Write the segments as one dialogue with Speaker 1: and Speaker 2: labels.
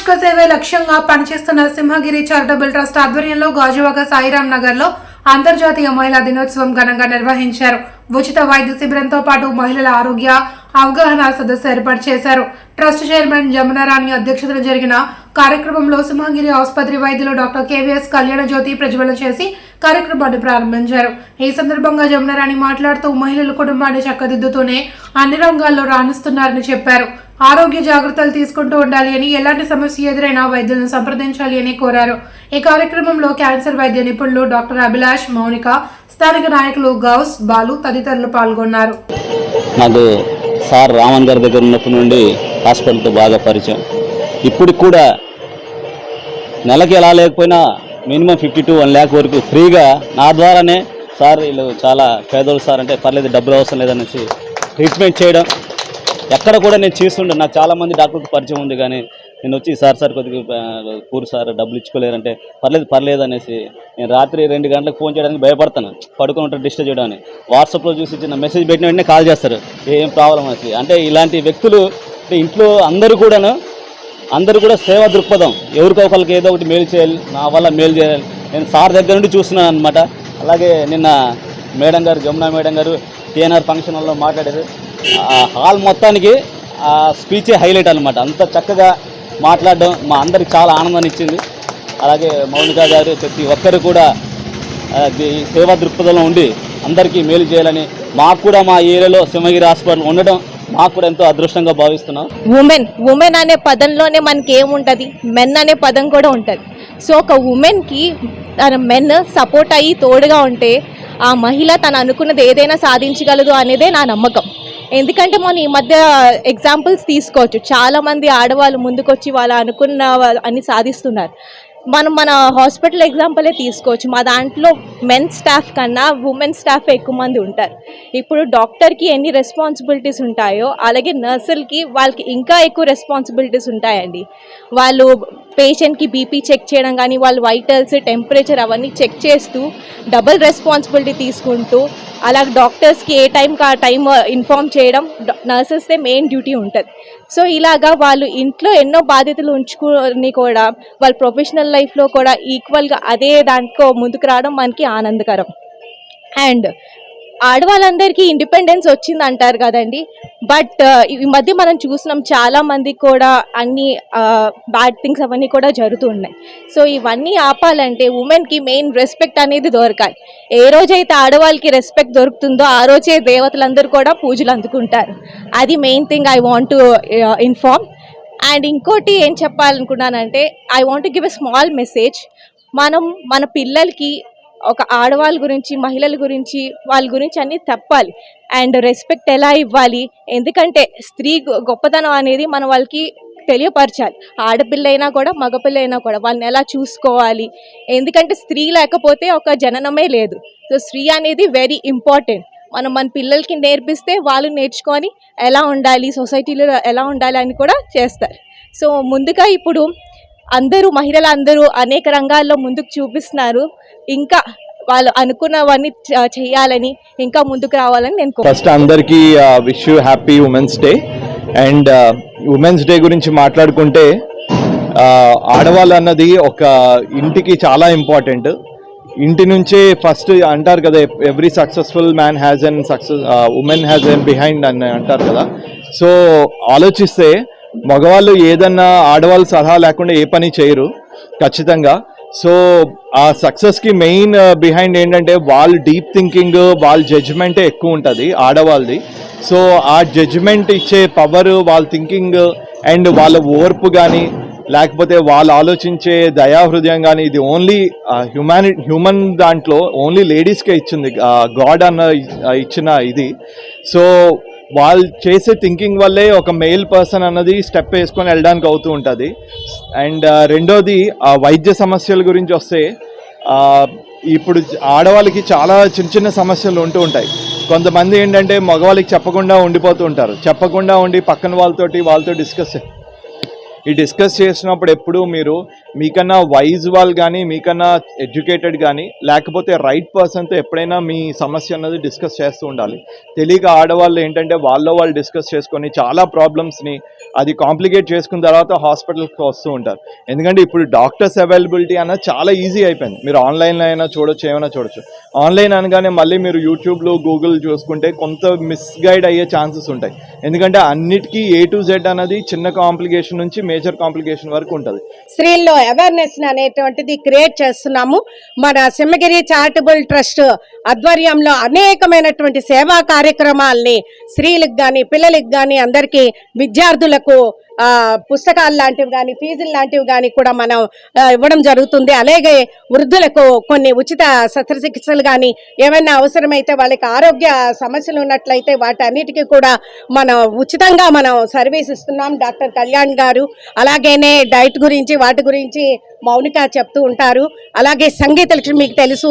Speaker 1: సామాజిక సేవే లక్ష్యంగా పనిచేస్తున్న సింహగిరి చారిటబుల్ ట్రస్ట్ ఆధ్వర్యంలో గాజువాక సాయిరాం నగర్లో అంతర్జాతీయ మహిళా దినోత్సవం ఘనంగా నిర్వహించారు. ఉచిత వైద్య శిబిరంతో పాటు మహిళల ఆరోగ్య అవగాహన సదస్సు ఏర్పాటు చేశారు. ట్రస్ట్ చైర్మన్ జమునారాణి అధ్యక్షతన జరిగిన కార్యక్రమంలో సింహగిరి ఆసుపత్రి వైద్యులు డాక్టర్ కేవీఎస్ కళ్యాణ జ్యోతి ప్రజ్వలన చేసి కార్యక్రమాన్ని ప్రారంభించారు. ఈ సందర్భంగా జమునారాణి మాట్లాడుతూ మహిళల కుటుంబాన్ని చక్కదిద్దుతూనే అన్ని రంగాల్లో రాణిస్తున్నారని చెప్పారు. ఆరోగ్య జాగ్రత్తలు తీసుకుంటూ ఉండాలి అని ఎలాంటి సమస్య ఎదురైనా వైద్యులను సంప్రదించాలి అని కోరారు. ఈ కార్యక్రమంలో క్యాన్సర్ వైద్య నిపుణులు డాక్టర్ అభిలాష్ మౌనిక స్థానిక నాయకులు గౌస్ బాలు తదితరులు పాల్గొన్నారు.
Speaker 2: నాకు సార్ రామన్ గారి దగ్గర ఉన్నప్పటి నుండి హాస్పిటల్తో బాగా పరిచయం. ఇప్పుడు కూడా నెలకి ఎలా లేకపోయినా minimum fifty to one lakh వరకు ఫ్రీగా నా ద్వారానే సార్ వీళ్ళు చాలా పేదోళ్ళు సార్ అంటే పర్లేదు డబ్బులు అవసరం లేదనేసి ట్రీట్మెంట్ చేయడం ఎక్కడ కూడా నేను చేస్తుండే నాకు చాలామంది డాక్టర్కి పరిచయం ఉంది కానీ నేను వచ్చి సార్ సార్ కొద్దిగా కూరు సార్ డబ్బులు ఇచ్చుకోలేరంటే పర్లేదు పర్లేదు అనేసి నేను రాత్రి రెండు గంటలకు ఫోన్ చేయడానికి భయపడతాను. పడుకుని ఉంటారు డిస్టర్బ్ చేయడానికి వాట్సాప్లో చూసి చిన్న మెసేజ్ పెట్టిన వెంటనే కాల్ చేస్తారు. ఏం ప్రాబ్లం అనేసి. అంటే ఇలాంటి వ్యక్తులు అంటే ఇంట్లో అందరూ కూడాను అందరూ కూడా సేవా దృక్పథం. ఎవరికో ఒకరికి ఏదో ఒకటి మేలు చేయాలి నా వల్ల మేలు చేయాలి. నేను సార్ దగ్గర నుండి చూస్తున్నాను అనమాట అలాగే నిన్న మేడం గారు జమునా మేడం గారు టీఎన్ఆర్ ఫంక్షన్ హాల్లో మాట్లాడారు. హాల్ మొత్తానికి స్పీచే హైలైట్ అనమాట అంత చక్కగా మాట్లాడడం మా అందరికి చాలా ఆనందాన్ని ఇచ్చింది. అలాగే మౌనిక గారు ప్రతి ఒక్కరు కూడా సేవా దృక్పథంలో ఉండి అందరికీ మేలు చేయాలని మాకు కూడా మా ఏరియాలో సింహగిరి హాస్పిటల్ ఉండడం మాకు కూడా ఎంతో అదృష్టంగా భావిస్తున్నాం.
Speaker 3: ఉమెన్ ఉమెన్ అనే పదంలోనే మనకి ఏముంటుంది? మెన్ అనే పదం కూడా ఉంటుంది. సో ఒక ఉమెన్కి తన మెన్ సపోర్ట్ అయ్యి తోడుగా ఉంటే ఆ మహిళ తను అనుకున్నది ఏదైనా సాధించగలదు అనేదే నా నమ్మకం. ఎందుకంటే మనం ఈ మధ్య ఎగ్జాంపుల్స్ తీసుకోవచ్చు. చాలామంది ఆడవాళ్ళు ముందుకొచ్చి వాళ్ళు అనుకున్న అన్ని సాధిస్తున్నారు. మనం మన హాస్పిటల్ ఎగ్జాంపులే తీసుకోవచ్చు. మా దాంట్లో మెన్ స్టాఫ్ కన్నా ఉమెన్ స్టాఫ్ ఎక్కువ మంది ఉంటారు. ఇప్పుడు డాక్టర్కి ఎన్ని రెస్పాన్సిబిలిటీస్ ఉంటాయో అలాగే నర్సులకి వాళ్ళకి ఇంకా ఎక్కువ రెస్పాన్సిబిలిటీస్ ఉంటాయండి. వాళ్ళు పేషెంట్కి బీపీ చెక్ చేయడం కానీ వాళ్ళు వైటల్స్ టెంపరేచర్ అవన్నీ చెక్ చేస్తూ డబుల్ రెస్పాన్సిబిలిటీ తీసుకుంటూ అలాగే డాక్టర్స్కి ఏ టైంకి ఆ టైం ఇన్ఫామ్ చేయడం నర్సెస్దే మెయిన్ డ్యూటీ ఉంటుంది. సో ఇలాగా వాళ్ళు ఇంట్లో ఎన్నో బాధ్యతలు ఉంచుకుని కూడా వాళ్ళు ప్రొఫెషనల్ లైఫ్లో కూడా ఈక్వల్గా అదే దాంట్లో ముందుకు రావడం మనకి ఆనందకరం. అండ్ ఆడవాళ్ళందరికీ ఇండిపెండెన్స్ వచ్చింది అంటారు కదండి. బట్ ఈ మధ్య మనం చూసినాం చాలా మంది కూడా అన్ని బ్యాడ్ థింగ్స్ అవన్నీ కూడా జరుగుతున్నాయి సో ఇవన్నీ ఆపాలంటే ఉమెన్కి మెయిన్ రెస్పెక్ట్ అనేది దొరకాలి. ఏ రోజైతే ఆడవాళ్ళకి రెస్పెక్ట్ దొరుకుతుందో ఆ రోజే దేవతలందరూ కూడా పూజలు అందుకుంటారు. అది main thing I want to inform and ఇంకోటి ఏం చెప్పాలనుకున్నానంటే I want give a small message మనం మన పిల్లలకి ఒక ఆడవాళ్ళ గురించి మహిళల గురించి వాళ్ళ గురించి అన్నీ చెప్పాలి అండ్ రెస్పెక్ట్ ఎలా ఇవ్వాలి? ఎందుకంటే స్త్రీ గొప్పతనం అనేది మనం వాళ్ళకి తెలియపరచాలి. ఆడపిల్ల అయినా కూడా మగపిల్ల అయినా కూడా వాళ్ళని ఎలా చూసుకోవాలి? ఎందుకంటే స్త్రీ లేకపోతే ఒక జననమే లేదు. సో స్త్రీ అనేది వెరీ ఇంపార్టెంట్ మనం మన పిల్లలకి నేర్పిస్తే వాళ్ళు నేర్చుకొని ఎలా ఉండాలి సొసైటీలో ఎలా ఉండాలి అని కూడా చేస్తారు. సో ముందుగా ఇప్పుడు అందరూ మహిళలు అందరూ అనేక రంగాల్లో ముందుకు చూపిస్తున్నారు. ఇంకా వాళ్ళు అనుకున్నవన్నీ చేయాలని ఇంకా ముందుకు రావాలని నేను
Speaker 4: ఫస్ట్ అందరికీ wish you happy women's day and women's day గురించి మాట్లాడుకుంటే ఆడవాళ్ళు అన్నది ఒక ఇంటికి చాలా ఇంపార్టెంట్ ఇంటి నుంచే ఫస్ట్ అంటారు కదా every successful man has an success woman has an behind అని అంటారు కదా. సో ఆలోచిస్తే మగవాళ్ళు ఏదన్నా ఆడవాళ్ళు సలహా లేకుండా ఏ పని చేయరు ఖచ్చితంగా. సో ఆ సక్సెస్కి మెయిన్ బిహైండ్ ఏంటంటే వాళ్ళ డీప్ థింకింగ్ వాళ్ళ జడ్జ్మెంటే ఎక్కువ ఉంటుంది ఆడవాళ్ళది. సో ఆ జడ్జ్మెంట్ ఇచ్చే పవర్ వాళ్ళ థింకింగ్ అండ్ వాళ్ళ ఓర్పు కానీ లేకపోతే వాళ్ళు ఆలోచించే దయాహృదయం కానీ ఇది ఓన్లీ హ్యూమాని హ్యూమన్ దాంట్లో ఓన్లీ లేడీస్కే ఇచ్చింది గాడ్ అన్న ఇచ్చిన ఇది. సో వాళ్ళు చేసే థింకింగ్ వల్లే ఒక మెయిల్ పర్సన్ అన్నది స్టెప్ వేసుకొని వెళ్ళడానికి అవుతూ ఉంటుంది. అండ్ రెండోది ఆ వైద్య సమస్యల గురించి వస్తే ఇప్పుడు ఆడవాళ్ళకి చాలా చిన్న చిన్న సమస్యలు ఉంటూ ఉంటాయి. కొంతమంది ఏంటంటే మగవాళ్ళకి చెప్పకుండా ఉండిపోతూ ఉంటారు. చెప్పకుండా ఉండి పక్కన వాళ్ళతోటి వాళ్ళతో డిస్కస్ ఈ డిస్కస్ చేసినప్పుడు ఎప్పుడు మీరు మీకన్నా వైజ్ వాళ్ళు కానీ మీకన్నా ఎడ్యుకేటెడ్ కానీ లేకపోతే రైట్ పర్సన్తో ఎప్పుడైనా మీ సమస్య అన్నది డిస్కస్ చేస్తూ ఉండాలి. తెలియక ఆడవాళ్ళు ఏంటంటే వాళ్ళ వాళ్ళు డిస్కస్ చేసుకొని చాలా ప్రాబ్లమ్స్ని అది కాంప్లికేట్ చేసుకున్న తర్వాత హాస్పిటల్కి వస్తూ ఉంటారు. ఎందుకంటే ఇప్పుడు డాక్టర్స్ అవైలబిలిటీ అన్నది చాలా ఈజీ అయిపోయింది. మీరు ఆన్లైన్లో అయినా చూడొచ్చు ఏమైనా చూడొచ్చు. ఆన్లైన్ అనగానే మళ్ళీ మీరు యూట్యూబ్లో గూగుల్ చూసుకుంటే కొంత మిస్గైడ్ అయ్యే ఛాన్సెస్ ఉంటాయి. ఎందుకంటే అన్నిటికీ ఏ టు జెడ్ అనేది చిన్న కాంప్లికేషన్ నుంచి మేజర్ కాంప్లికేషన్ వరకు ఉంటుంది.
Speaker 5: స్త్రీల్లో అవేర్నెస్ అనేటువంటిది క్రియేట్ చేస్తున్నాము. మన సింహగిరి చారిటబుల్ ట్రస్ట్ ఆధ్వర్యంలో అనేకమైనటువంటి సేవా కార్యక్రమాల్ని స్త్రీలకు కానీ పిల్లలకు కానీ అందరికీ విద్యార్థులకు ఆ, పుస్తకాలు లాంటివి కానీ ఫీజులు లాంటివి కానీ కూడా మనం ఇవ్వడం జరుగుతుంది. అలాగే వృద్ధులకు కొన్ని ఉచిత శస్త్రచికిత్సలు కానీ ఏమైనా అవసరమైతే వాళ్ళకి ఆరోగ్య సమస్యలు ఉన్నట్లయితే వాటన్నిటికీ కూడా మనం ఉచితంగా మనం సర్వీస్ ఇస్తున్నాం. డాక్టర్ కళ్యాణ్ గారు. అలాగేనే డైట్ గురించి వాటి గురించి మౌనిక చెప్తూ ఉంటారు. అలాగే సంగీత లక్ష్మి మీకు తెలుసు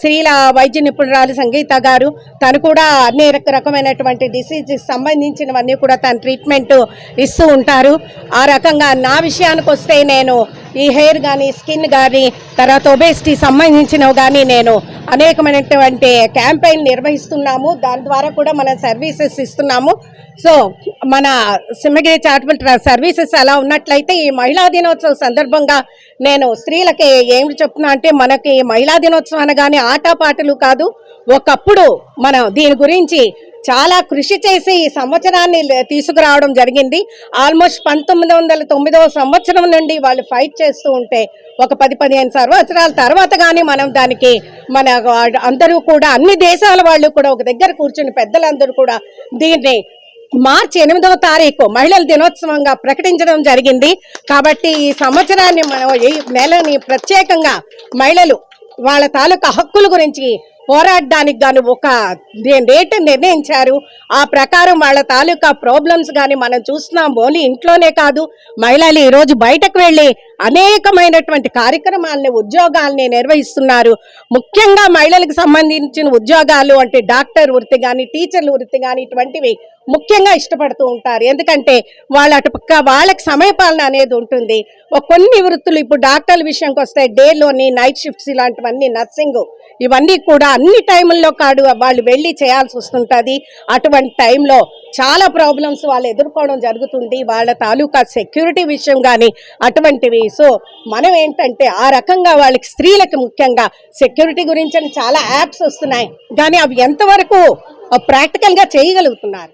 Speaker 5: స్త్రీల వైద్య నిపుణురాలు సంగీత గారు. తను కూడా అన్ని రకమైనటువంటి డిసీజ్ సంబంధించినవన్నీ కూడా తన ట్రీట్మెంట్ ఇస్తూ ఉంటారు. ఆ రకంగా నా విషయానికి వస్తే నేను ఈ హెయిర్ కానీ స్కిన్ కానీ తర్వాత ఒబేసిటీ సంబంధించినవి కానీ నేను అనేకమైనటువంటి క్యాంపెయిన్ నిర్వహిస్తున్నాము. దాని ద్వారా కూడా మనం సర్వీసెస్ ఇస్తున్నాము. సో మన సింహగిరి చారిటబుల్ ట్రస్ట్ సర్వీసెస్ అలా ఉన్నట్లయితే ఈ మహిళా దినోత్సవం సందర్భంగా నేను స్త్రీలకి ఏమి చెప్తున్నా అంటే మనకి మహిళా దినోత్సవం అనగానే ఆటపాటలు కాదు ఒకప్పుడు మనం దీని గురించి చాలా కృషి చేసి ఈ సంవత్సరాన్ని లే- తీసుకురావడం జరిగింది. ఆల్మోస్ట్ పంతొమ్మిది వందల తొమ్మిదవ సంవత్సరం నుండి వాళ్ళు ఫైట్ చేస్తూ ఉంటే ఒక పది పదిహేను సంవత్సరాల తర్వాత కానీ మనం దానికి మన అందరూ కూడా అన్ని దేశాల వాళ్ళు కూడా ఒక దగ్గర కూర్చుని పెద్దలందరూ కూడా దీన్ని మార్చి ఎనిమిదవ తారీఖు మహిళల దినోత్సవంగా ప్రకటించడం జరిగింది. కాబట్టి ఈ సంవత్సరాన్ని మనం ఈ నెలని ప్రత్యేకంగా మహిళలు వాళ్ళ తాలూకా హక్కుల గురించి పోరాడడానికి గాను ఒక రేటు డేట్ నిర్ణయించారు. ఆ ప్రకారం వాళ్ళ తాలూకా ప్రాబ్లమ్స్ కానీ మనం చూస్తున్నాం. ఓన్లీ ఇంట్లోనే కాదు మహిళలు ఈరోజు బయటకు వెళ్ళి అనేకమైనటువంటి కార్యక్రమాలని ఉద్యోగాల్ని నిర్వహిస్తున్నారు. ముఖ్యంగా మహిళలకు సంబంధించిన ఉద్యోగాలు అంటే డాక్టర్ వృత్తి కానీ టీచర్ల వృత్తి కానీ ఇటువంటివి ముఖ్యంగా ఇష్టపడుతూ ఉంటారు. ఎందుకంటే వాళ్ళ అటుపక్క వాళ్ళకి సమయపాలన అనేది ఉంటుంది. కొన్ని వృత్తులు ఇప్పుడు డాక్టర్ల విషయంకి వస్తే డేలోని నైట్ షిఫ్ట్స్ ఇలాంటివన్నీ నర్సింగ్ ఇవన్నీ కూడా అన్ని టైముల్లో కాడు వాళ్ళు వెళ్ళి చేయాల్సి వస్తుంటుంది. అటువంటి టైంలో చాలా ప్రాబ్లమ్స్ వాళ్ళు ఎదుర్కోవడం జరుగుతుంది. వాళ్ళ తాలూకా సెక్యూరిటీ విషయం కానీ అటువంటివి. సో మనం ఏంటంటే ఆ రకంగా వాళ్ళకి స్త్రీలకు ముఖ్యంగా సెక్యూరిటీ గురించి అని చాలా యాప్స్ వస్తున్నాయి. కానీ అవి ఎంతవరకు ప్రాక్టికల్గా చేయగలుగుతున్నారు?